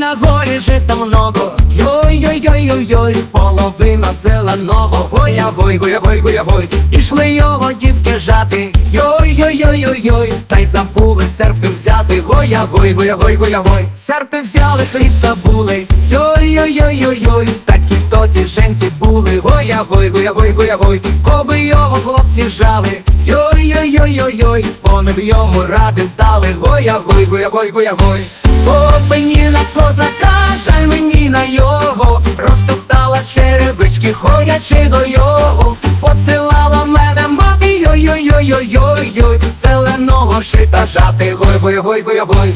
полі жита много. Йой-йой-йой-йой, половина зеленого. Гоя, гой, гоя, гой, гоя, гой. Ішли його дівки жати. Йой-йой-йой-йой-йой, та й забули серпи взяти. Гоя, гой, гоя, гой, гоя, гой. Серпи взяли, хліб забули. Йой-йой-йой-йой-йой, такі тоді женці були. Гоя, гой, гоя, гой, гоя, гой. Коби його хлопці жали. Йой-йой-йой-йой-йой, вони б йому ради дали. Гоя, гой, гоя, гоя, мені на козака, жаль мені на його, розтоптала черевички, ходячи до його, посилала мене мати, йой-йой-йой-йой-йой, зеленого шита жати, гой, гой, гой, гой, гой.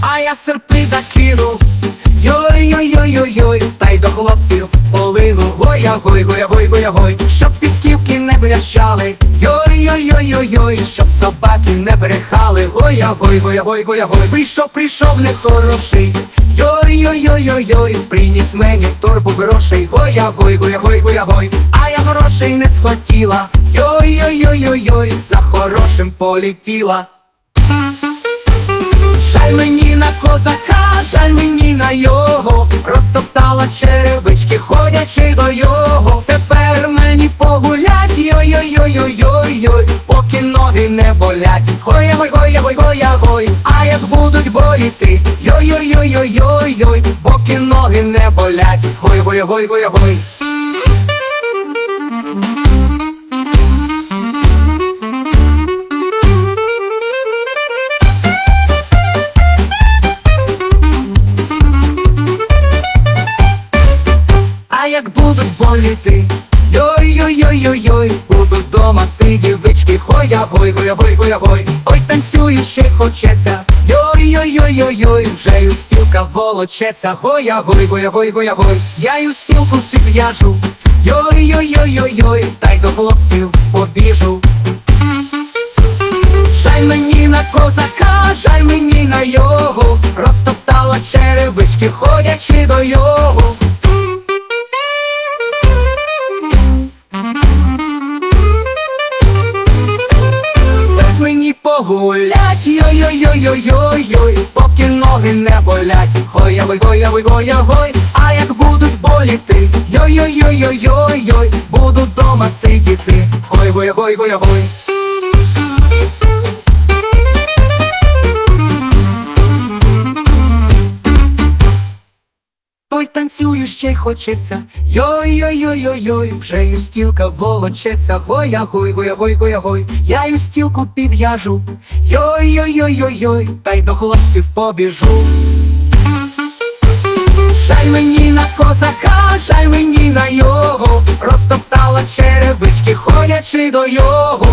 А я серпи закинув, йой-йой-йой-йой-йой, та й до хлопців полину, гоя, гой, гоя, гой, гоя, гой, брящали, йой-йой-йой-йой-йой, щоб собаки не брехали, гоя, гой, гоя, гой, гоя, гой, прийшов, прийшов нехороший, йой-йой-йой-йой-йой, приніс мені торбу грошей, гоя, гой, гоя, гой, гоя, гой, а я грошей не схотіла, йой-йой-йой-йой-йой, за хорошим полетіла. Жаль мені на козака, жаль мені на його, розтоптала черевички, ходячи до його. Не болять. Гоя, гой, гоя, гой, гоя, гой, а як будуть боліти, йой-йой-йой-йой-йой, поки ноги не болять. Гой, гой, гой, гой, гой. А як будуть боліти, йой-йой-йой-йой-йой, будуть дома сидівички, хоя, гой, гоя, гой, гоя, гой, ой, танцюю ще хочеться, йой-йой-йой-йой-йой, вже й у стілка волочеться, гоя, гой, гоя, гой, гоя, гой, я й у стілку підв'яжу, йой-йой-йой-йой-йой, та до хлопців побіжу. Жаль мені на козака, жаль мені на його, розтоптала черевички, ходячи до його. Погулять, йой-йой-йой-йой-йой, поки ноги не болять, гоя гой гоя гой гоя гой, а як будуть боліти, йой-йой-йой-йой-йой, буду дома сидіти, гой гой гой гоя гой. Танцюю ще й хочеться, йой-йой-йой-йой-йой, вже й стілка волочеться, гоя гой, гоя гой, гоя гой, я й стілку підв'яжу, йой-йой-йой-йой-йой, та й до хлопців побіжу. Жаль мені на козака, жаль мені на його, розтоптала черевички, ходячи до його.